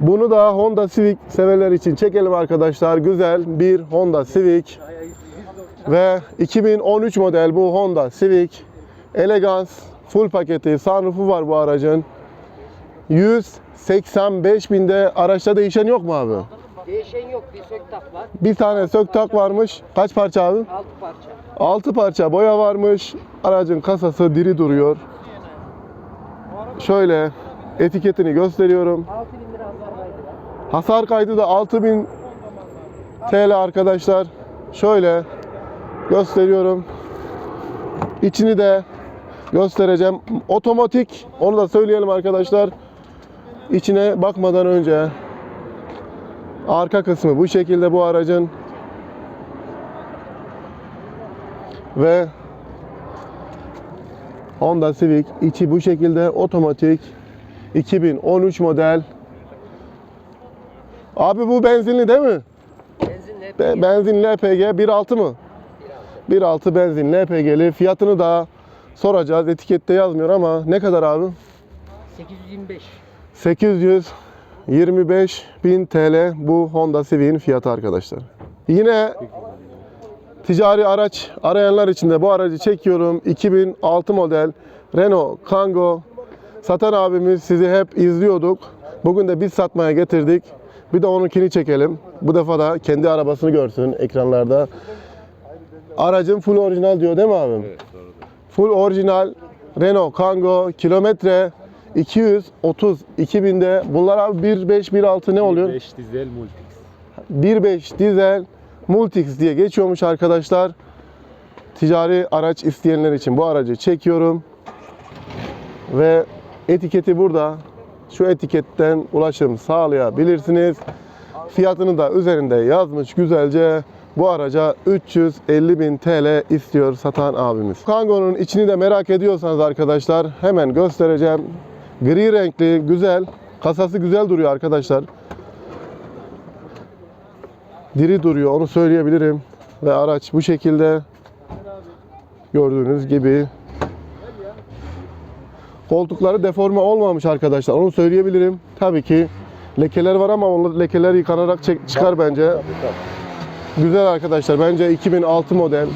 Bunu da Honda Civic severler için çekelim arkadaşlar. Güzel bir Honda Civic ve 2013 model bu Honda Civic. Elegans full paketi, sunroofu var bu aracın. 185 binde araçta değişen yok mu abi? Değişen yok. Bir söktak var. Bir tane söktak varmış. Kaç parça abi? Altı parça. 6 parça boya varmış. Aracın kasası diri duruyor. Şöyle etiketini gösteriyorum. 6 bin lira hasar kaydı var. Hasar kaydı da 6000 TL arkadaşlar. Şöyle gösteriyorum. İçini de göstereceğim. Otomatik. Onu da söyleyelim arkadaşlar. İçine bakmadan önce arka kısmı bu şekilde bu aracın ve Honda Civic içi bu şekilde otomatik 2013 model Abi bu benzinli değil mi? Benzin ne? Be- benzinli LPG 1.6 mı? 1.6 benzinli LPG'li. Fiyatını da soracağız. Etikette yazmıyor ama ne kadar abi? 825. 825 bin TL bu Honda Civic'in fiyatı arkadaşlar. Yine ticari araç arayanlar için de bu aracı çekiyorum. 2006 model Renault Kangoo. Satan abimiz sizi hep izliyorduk. Bugün de biz satmaya getirdik. Bir de onunkini çekelim. Bu defa da kendi arabasını görsün ekranlarda. Aracın full orijinal diyor değil mi abim? Full orijinal Renault Kangoo kilometre 232 binde. Bunlar abi 1.5 1.6 ne oluyor? 5 dizel multix. 1.5 dizel Multix diye geçiyormuş arkadaşlar. Ticari araç isteyenler için bu aracı çekiyorum. Ve etiketi burada. Şu etiketten ulaşım sağlayabilirsiniz. Fiyatını da üzerinde yazmış güzelce. Bu araca 350 bin TL istiyor satan abimiz. Kango'nun içini de merak ediyorsanız arkadaşlar hemen göstereceğim. Gri renkli, güzel. Kasası güzel duruyor arkadaşlar diri duruyor onu söyleyebilirim. Ve araç bu şekilde gördüğünüz gibi koltukları deforme olmamış arkadaşlar onu söyleyebilirim. Tabii ki lekeler var ama o lekeler yıkanarak çek- çıkar bence. Güzel arkadaşlar bence 2006 model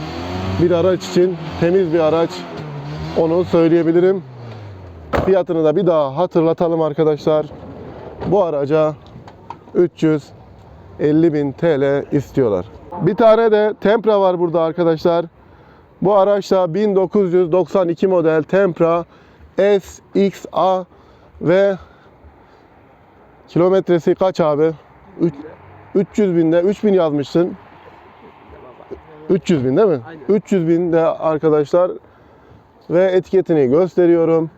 bir araç için temiz bir araç onu söyleyebilirim. Fiyatını da bir daha hatırlatalım arkadaşlar. Bu araca 300 50.000 TL istiyorlar. Bir tane de Tempra var burada arkadaşlar. Bu araçta 1992 model Tempra SXA ve kilometresi kaç abi? Üç- 300 binde 3000 yazmışsın. 300 bin değil mi? Aynen. 300 bin de arkadaşlar ve etiketini gösteriyorum.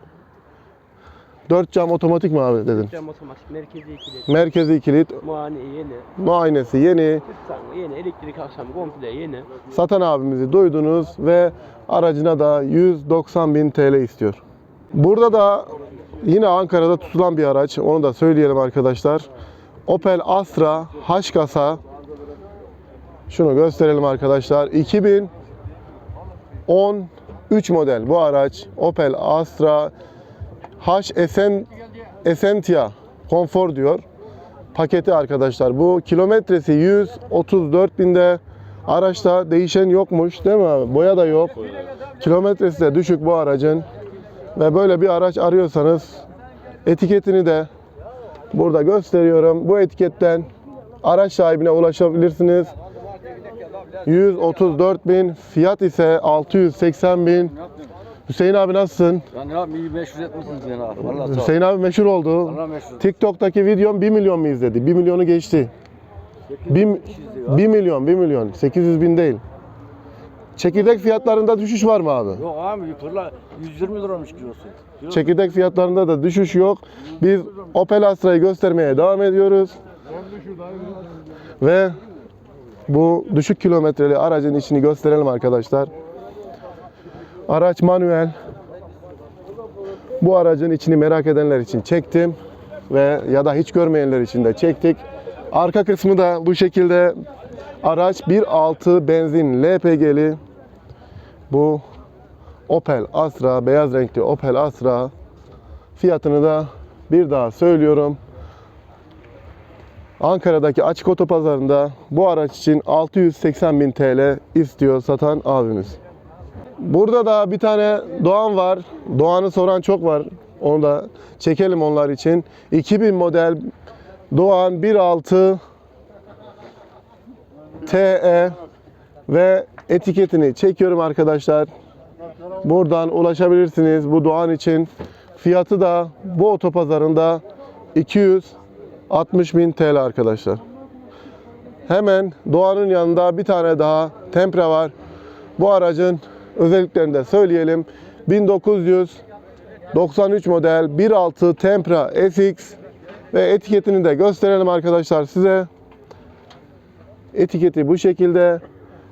4 cam otomatik mi abi dedin? Cam otomatik. Merkezi ikili. Merkezi kilit, Muayene yeni. muayenesi yeni, Tütsangı yeni. Elektrik akşamı komple yeni. Satan abimizi duydunuz ve aracına da 190 bin TL istiyor. Burada da yine Ankara'da tutulan bir araç. Onu da söyleyelim arkadaşlar. Opel Astra H kasa. Şunu gösterelim arkadaşlar. 2013 model bu araç. Opel Astra H Esen Essentia konfor diyor paketi arkadaşlar. Bu kilometresi 134 binde. Araçta değişen yokmuş değil mi abi? Boya da yok. Kilometresi de düşük bu aracın. Ve böyle bir araç arıyorsanız etiketini de burada gösteriyorum. Bu etiketten araç sahibine ulaşabilirsiniz. 134 bin, fiyat ise 680 bin. Hüseyin abi nasılsın? Ben ne yapayım iyi 570 bin abi. Vallahi sağ. Hüseyin abi meşhur oldu. Vallahi meşhur. TikTok'taki videom 1 milyon mu izledi? 1 milyonu geçti. 1, 1 milyon, 1 milyon. 800 bin değil. Çekirdek fiyatlarında düşüş var mı abi? Yok abi fırla 120 liramış kilosu. Kilo- Çekirdek fiyatlarında da düşüş yok. Biz Opel Astra'yı göstermeye devam ediyoruz. Ve bu düşük kilometreli aracın içini gösterelim arkadaşlar. Araç manuel. Bu aracın içini merak edenler için çektim ve ya da hiç görmeyenler için de çektik. Arka kısmı da bu şekilde. Araç 1.6 benzin LPG'li. Bu Opel Astra, beyaz renkli Opel Astra. Fiyatını da bir daha söylüyorum. Ankara'daki açık otopazarında bu araç için 680 bin TL istiyor satan abimiz. Burada da bir tane Doğan var. Doğan'ı soran çok var. Onu da çekelim onlar için. 2000 model Doğan 1.6 TE ve etiketini çekiyorum arkadaşlar. Buradan ulaşabilirsiniz bu Doğan için. Fiyatı da bu otopazarında 260 bin TL arkadaşlar. Hemen Doğan'ın yanında bir tane daha Tempra var. Bu aracın özelliklerini de söyleyelim. 1993 model 1.6 Tempra SX ve etiketini de gösterelim arkadaşlar size. Etiketi bu şekilde.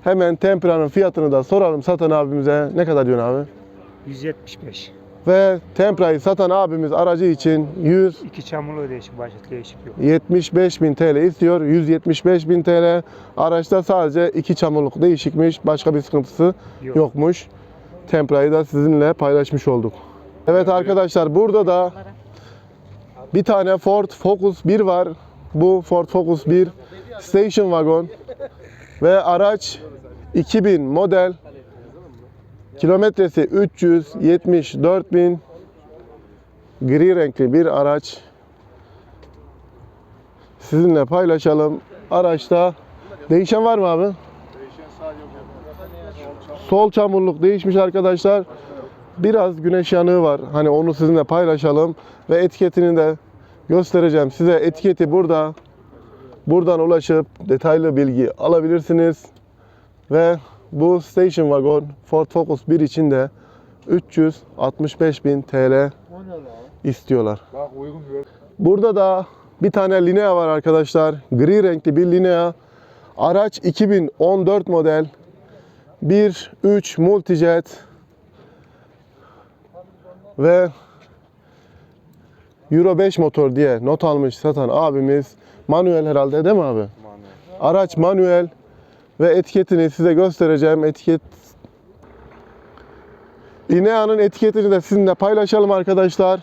Hemen Tempra'nın fiyatını da soralım satan abimize. Ne kadar diyorsun abi? 175. Ve Tempra'yı satan abimiz aracı için 100 İki çamurlu değişik, başka değişik yok. 75 bin TL istiyor. 175 bin TL. Araçta sadece iki çamurluk değişikmiş. Başka bir sıkıntısı Yok. yokmuş. Tempra'yı da sizinle paylaşmış olduk. Evet arkadaşlar burada da bir tane Ford Focus 1 var. Bu Ford Focus 1 station wagon ve araç 2000 model kilometresi 374 bin gri renkli bir araç sizinle paylaşalım. Araçta değişen var mı abi? Sol çamurluk değişmiş arkadaşlar. Biraz güneş yanığı var. Hani onu sizinle paylaşalım ve etiketini de göstereceğim. Size etiketi burada. Buradan ulaşıp detaylı bilgi alabilirsiniz. Ve bu station wagon Ford Focus 1 için de 365.000 TL istiyorlar. Burada da bir tane Linea var arkadaşlar. Gri renkli bir Linea. Araç 2014 model. 1.3 Multijet. Ve Euro 5 motor diye not almış satan abimiz. Manuel herhalde değil mi abi? Araç manuel ve etiketini size göstereceğim. Etiket Linea'nın etiketini de sizinle paylaşalım arkadaşlar.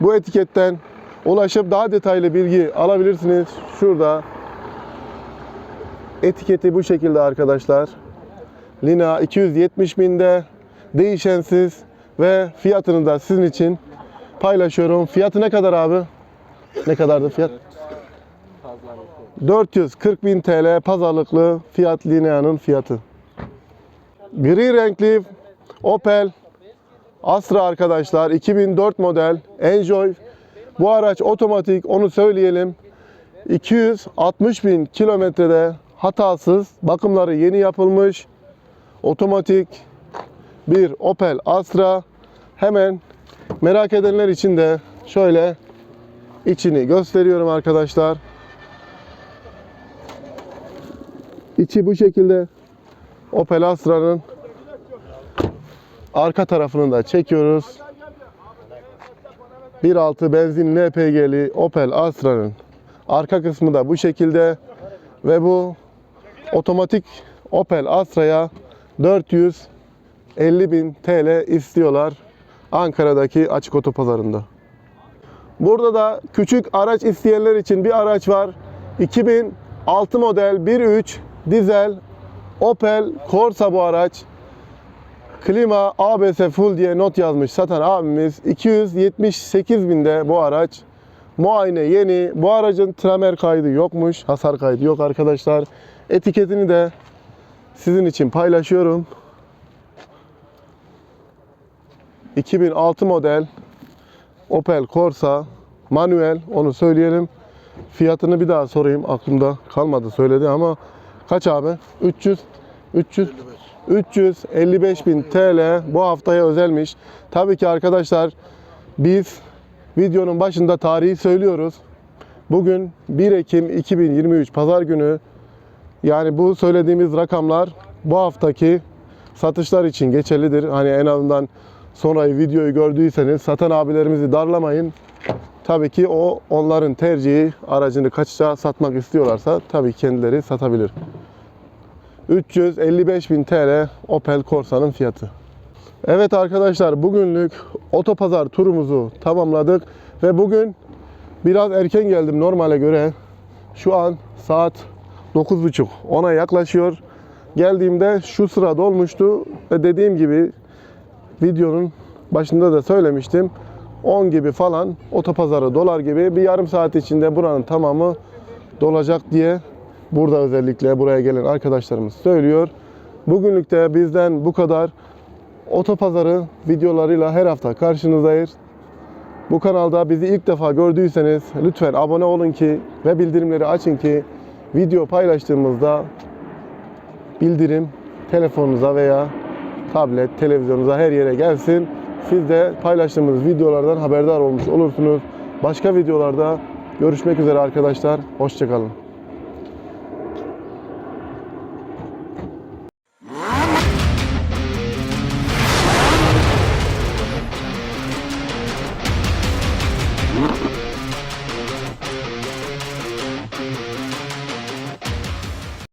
Bu etiketten ulaşıp daha detaylı bilgi alabilirsiniz. Şurada etiketi bu şekilde arkadaşlar. Lina 270 binde değişensiz ve fiyatını da sizin için paylaşıyorum. Fiyatı ne kadar abi? Ne kadardı fiyat? 440 bin TL pazarlıklı fiyat Linea'nın fiyatı. Gri renkli Opel Astra arkadaşlar 2004 model Enjoy bu araç otomatik onu söyleyelim. 260 bin kilometrede hatasız bakımları yeni yapılmış otomatik bir Opel Astra hemen merak edenler için de şöyle içini gösteriyorum arkadaşlar. İçi bu şekilde Opel Astra'nın arka tarafını da çekiyoruz. 1.6 benzin LPG'li Opel Astra'nın arka kısmı da bu şekilde ve bu otomatik Opel Astra'ya 450 bin TL istiyorlar Ankara'daki açık otopazarında. Burada da küçük araç isteyenler için bir araç var. 2006 model 1.3 dizel Opel Corsa bu araç. Klima ABS full diye not yazmış satan abimiz 278 binde bu araç. Muayene yeni. Bu aracın tramer kaydı yokmuş. Hasar kaydı yok arkadaşlar. Etiketini de sizin için paylaşıyorum. 2006 model Opel Corsa manuel onu söyleyelim. Fiyatını bir daha sorayım. Aklımda kalmadı söyledi ama kaç abi? 300 300 355 bin TL bu haftaya özelmiş. Tabii ki arkadaşlar biz videonun başında tarihi söylüyoruz. Bugün 1 Ekim 2023 Pazar günü yani bu söylediğimiz rakamlar bu haftaki satışlar için geçerlidir. Hani en azından sonrayı videoyu gördüyseniz satan abilerimizi darlamayın. Tabii ki o onların tercihi aracını kaçça satmak istiyorlarsa tabii kendileri satabilir. 355 bin TL Opel Corsa'nın fiyatı. Evet arkadaşlar bugünlük otopazar turumuzu tamamladık ve bugün biraz erken geldim normale göre. Şu an saat 9.30 ona yaklaşıyor. Geldiğimde şu sıra dolmuştu ve dediğim gibi videonun başında da söylemiştim. 10 gibi falan otopazarı dolar gibi bir yarım saat içinde buranın tamamı dolacak diye burada özellikle buraya gelen arkadaşlarımız söylüyor. Bugünlük de bizden bu kadar. Otopazarı videolarıyla her hafta karşınızdayız. Bu kanalda bizi ilk defa gördüyseniz lütfen abone olun ki ve bildirimleri açın ki video paylaştığımızda bildirim telefonunuza veya tablet, televizyonunuza her yere gelsin. Siz de paylaştığımız videolardan haberdar olmuş olursunuz. Başka videolarda görüşmek üzere arkadaşlar. Hoşçakalın.